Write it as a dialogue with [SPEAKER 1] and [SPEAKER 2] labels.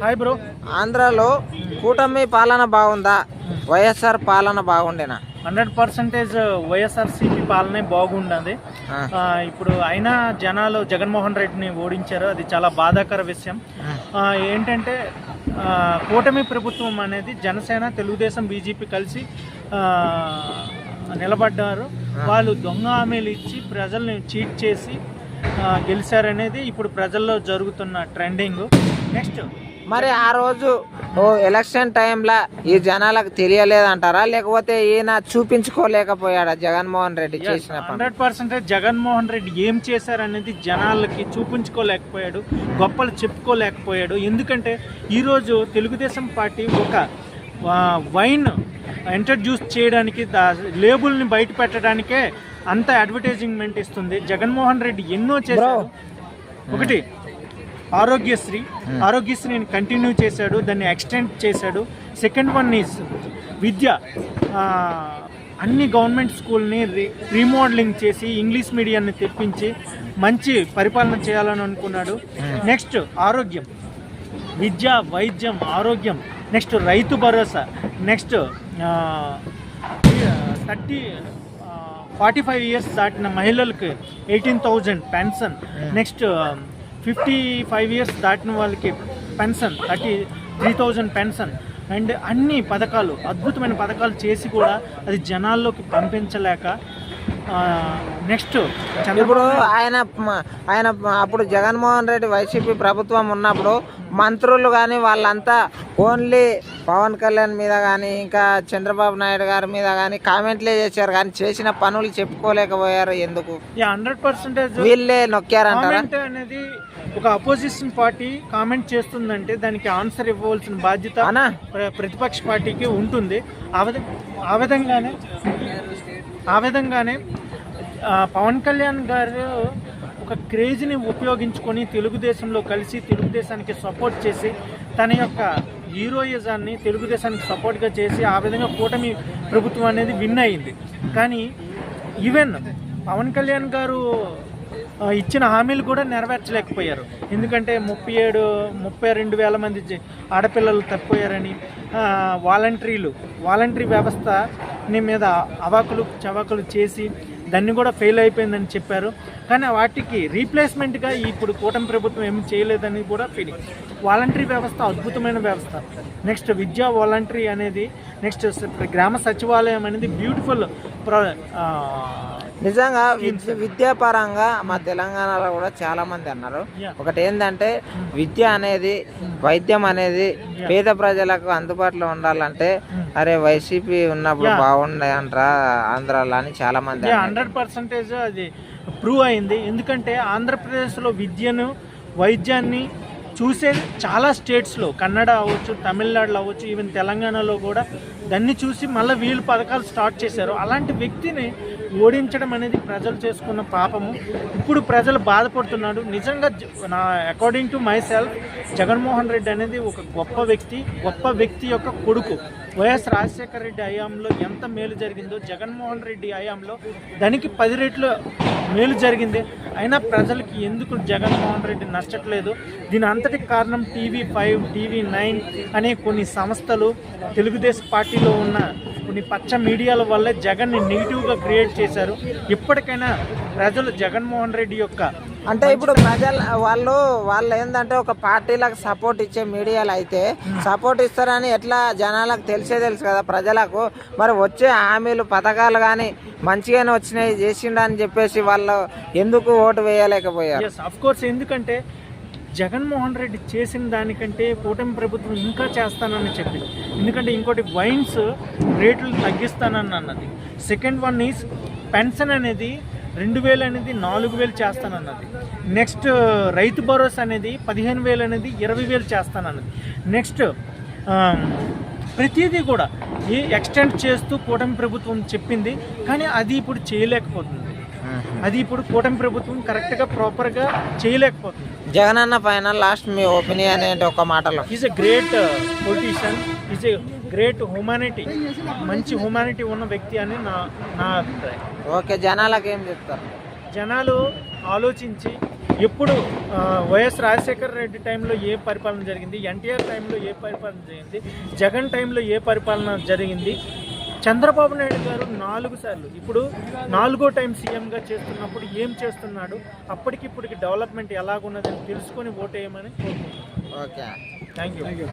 [SPEAKER 1] Hi bro
[SPEAKER 2] ఆంధ్రాలో కూటమి పాలన బాగుందా? వైఎస్ఆర్ పాలన బాగుండేనా?
[SPEAKER 1] హండ్రెడ్ పర్సెంటేజ్ వైఎస్ఆర్సీపీ పాలనే బాగుండదు. ఇప్పుడు అయినా జనాలు జగన్మోహన్ రెడ్డిని ఓడించారు. అది చాలా బాధాకర విషయం. ఏంటంటే కూటమి ప్రభుత్వం అనేది జనసేన తెలుగుదేశం బీజేపీ కలిసి నిలబడ్డారు. వాళ్ళు దొంగ హామీలు ఇచ్చి ప్రజల్ని చీట్ చేసి గెలిచారనేది ఇప్పుడు ప్రజల్లో జరుగుతున్న ట్రెండింగ్. నెక్స్ట్
[SPEAKER 2] మరి ఆ రోజు ఓ ఎలక్షన్ టైంలో ఈ జనాలకు తెలియలేదంటారా? లేకపోతే ఈయన చూపించుకోలేకపోయాడా జగన్మోహన్ రెడ్డి చేసిన
[SPEAKER 1] హండ్రెడ్ పర్సెంటేజ్ జగన్మోహన్ రెడ్డి ఏం చేశారనేది జనాలకి చూపించుకోలేకపోయాడు గొప్పలు చెప్పుకోలేకపోయాడు. ఎందుకంటే ఈరోజు తెలుగుదేశం పార్టీ ఒక వైన్ ఇంట్రడ్యూస్ చేయడానికి దా లేబుల్ని బయట పెట్టడానికే అంత అడ్వర్టైజింగ్మెంట్ ఇస్తుంది. జగన్మోహన్ రెడ్డి ఎన్నో చేశారు ఒకటి ఆరోగ్యశ్రీ. ఆరోగ్యశ్రీని కంటిన్యూ చేశాడు దాన్ని ఎక్స్టెండ్ చేశాడు. సెకండ్ వన్ ఈజ్ విద్య. అన్ని గవర్నమెంట్ స్కూల్ని రీ రీమోడలింగ్ చేసి ఇంగ్లీష్ మీడియాన్ని తెప్పించి మంచి పరిపాలన చేయాలని అనుకున్నాడు. నెక్స్ట్ ఆరోగ్యం. విద్య వైద్యం ఆరోగ్యం. Next Rythu Bharosa. Next thirty forty five years దాటిన మహిళలకు eighteen thousand pension next fifty five years దాటిన వాళ్ళకి pension thirty three thousand pension. And అన్ని పథకాలు అద్భుతమైన పథకాలు చేసి కూడా అది జనాల్లోకి పంపించలేక నెక్స్ట్
[SPEAKER 2] ఇప్పుడు ఆయన ఆయన అప్పుడు జగన్మోహన్ రెడ్డి వైసీపీ ప్రభుత్వం ఉన్నప్పుడు మంత్రులు కానీ వాళ్ళంతా ఓన్లీ పవన్ కళ్యాణ్ మీద కానీ ఇంకా చంద్రబాబు నాయుడు గారి మీద కానీ కామెంట్లే చేశారు. కానీ చేసిన పనులు చెప్పుకోలేకపోయారు. ఎందుకు?
[SPEAKER 1] హండ్రెడ్ పర్సెంటేజ్
[SPEAKER 2] వీళ్ళే నొక్కారంటారా?
[SPEAKER 1] అనేది ఒక అపోజిషన్ పార్టీ కామెంట్ చేస్తుందంటే దానికి ఆన్సర్ ఇవ్వవలసిన బాధ్యత ప్రతిపక్ష పార్టీకి ఉంటుంది. ఆ విధ ఆ విధంగానే ఆ విధంగానే పవన్ కళ్యాణ్ గారు ఒక క్రేజ్ని ఉపయోగించుకొని తెలుగుదేశంలో కలిసి తెలుగుదేశానికి సపోర్ట్ చేసి తన యొక్క హీరోయిజాన్ని తెలుగుదేశానికి సపోర్ట్గా చేసి ఆ విధంగా కూటమి ప్రభుత్వం అనేది విన్ అయింది. కానీ ఈవెన్ పవన్ కళ్యాణ్ గారు ఇచ్చిన హామీలు కూడా నెరవేర్చలేకపోయారు. ఎందుకంటే ముప్పై ఏడు ముప్పై రెండు వేల మంది ఆడపిల్లలు తప్పిపోయారని వాలంటరీలు వాలంటరీ వ్యవస్థ నీ మీద అవాకులు చవాకులు చేసి దాన్ని కూడా ఫెయిల్ అయిపోయిందని చెప్పారు. కానీ వాటికి రీప్లేస్మెంట్గా ఇప్పుడు కూటమి ప్రభుత్వం ఏమి చేయలేదని కూడా ఫీలింగ్ వాలంటరీ వ్యవస్థ అద్భుతమైన వ్యవస్థ. నెక్స్ట్ విద్యా వాలంటరీ అనేది నెక్స్ట్ గ్రామ సచివాలయం అనేది బ్యూటిఫుల్ ప్ర
[SPEAKER 2] నిజంగా విద్య విద్యాపరంగా మా తెలంగాణలో కూడా చాలా మంది అన్నారు. ఒకటి ఏంటంటే విద్య అనేది వైద్యం అనేది పేద ప్రజలకు అందుబాటులో ఉండాలంటే అరే వైసీపీ ఉన్నప్పుడు. బాగుండే అంటారా ఆంధ్రాలో అని చాలా మంది అన్నారు.
[SPEAKER 1] హండ్రెడ్ పర్సెంటేజ్ అది ప్రూవ్ అయింది ఎందుకంటే ఆంధ్రప్రదేశ్లో విద్యను వైద్యాన్ని చూసే చాలా స్టేట్స్లో. కన్నడ అవ్వచ్చు తమిళనాడులో అవ్వచ్చు ఈవెన్ తెలంగాణలో కూడా. దాన్ని చూసి మళ్ళీ వీళ్ళు పథకాలు స్టార్ట్ చేశారు. అలాంటి వ్యక్తిని ఓడించడం అనేది ప్రజలు చేసుకున్న పాపము. ఇప్పుడు ప్రజలు బాధపడుతున్నాడు నిజంగా నా according to my self Jaganmohan Reddy అనేది ఒక గొప్ప వ్యక్తి గొప్ప వ్యక్తి యొక్క కొడుకు. వైఎస్ రాజశేఖర రెడ్డి హయాంలో ఎంత మేలు జరిగిందో జగన్మోహన్ రెడ్డి హయాంలో దానికి పది రెట్లు మేలు జరిగింది. అయినా ప్రజలకి ఎందుకు జగన్మోహన్ రెడ్డి నచ్చట్లేదు? దీని అంతటి కారణం టీవీ ఫైవ్ టీవీ నైన్ అనే కొన్ని సంస్థలు తెలుగుదేశం పార్టీలో ఉన్న కొన్ని పచ్చ మీడియాల వల్లే జగన్ని నెగిటివ్గా క్రియేట్ చేశారు. ఇప్పటికైనా ప్రజలు జగన్మోహన్ రెడ్డి యొక్క
[SPEAKER 2] అంటే ఇప్పుడు ప్రజలు వాళ్ళు వాళ్ళు ఏంటంటే ఒక పార్టీలకు సపోర్ట్ ఇచ్చే మీడియాలు అయితే సపోర్ట్ ఇస్తారని ఎట్లా జనాలకు తెలిసే తెలుసు కదా ప్రజలకు. మరి వచ్చే హామీలు పథకాలు కానీ మంచిగానే వచ్చినాయి చేసిండు అని చెప్పేసి వాళ్ళు ఎందుకు ఓటు వేయలేకపోయారు?
[SPEAKER 1] కోర్స్ ఎందుకంటే జగన్మోహన్ రెడ్డి చేసిన దానికంటే కూటమి ప్రభుత్వం ఇంకా చేస్తానని చెప్పింది. ఎందుకంటే ఇంకోటి వైన్స్ రేట్లు తగ్గిస్తానని అన్నది. సెకండ్ వన్ ఈజ్ పెన్షన్ అనేది రెండు వేలు అనేది నాలుగు వేలు చేస్తానన్నది. నెక్స్ట్ రైతు భరోసా అనేది పదిహేను వేలు అనేది ఇరవై వేలు చేస్తానన్నది. నెక్స్ట్ ప్రతిదీ కూడా ఈ ఎక్స్టెండ్ చేస్తూ కూటమి ప్రభుత్వం చెప్పింది కానీ అది ఇప్పుడు చేయలేకపోతుంది. అది ఇప్పుడు కూటమి ప్రభుత్వం కరెక్ట్గా ప్రాపర్గా చేయలేకపోతుంది.
[SPEAKER 2] జగనన్న పైన లాస్ట్ మీ ఒపీనియన్ ఏంటి ఒక మాటలో?
[SPEAKER 1] Is a great politician is a great humanity మంచి హ్యూమానిటీ ఉన్న వ్యక్తి అని నా నా అభిప్రాయం.
[SPEAKER 2] ఓకే జనాలకు ఏం చెప్తారు?
[SPEAKER 1] జనాలు ఆలోచించి ఇప్పుడు ఆ, వైఎస్ రాజశేఖర రెడ్డి టైంలో ఏ పరిపాలన జరిగింది ఎన్టీఆర్ టైంలో ఏ పరిపాలన జరిగింది జగన్ టైంలో ఏ పరిపాలన జరిగింది చంద్రబాబు నాయుడు గారు నాలుగు సార్లు ఇప్పుడు నాలుగో టైం సీఎంగా చేస్తున్నప్పుడు ఏం చేస్తున్నాడు? అప్పటికిప్పటికి డెవలప్మెంట్ ఎలాగున్నదని తెలుసుకొని ఓటేయమని కోరుకుంటున్నాను.
[SPEAKER 2] ఓకే.
[SPEAKER 1] Thank you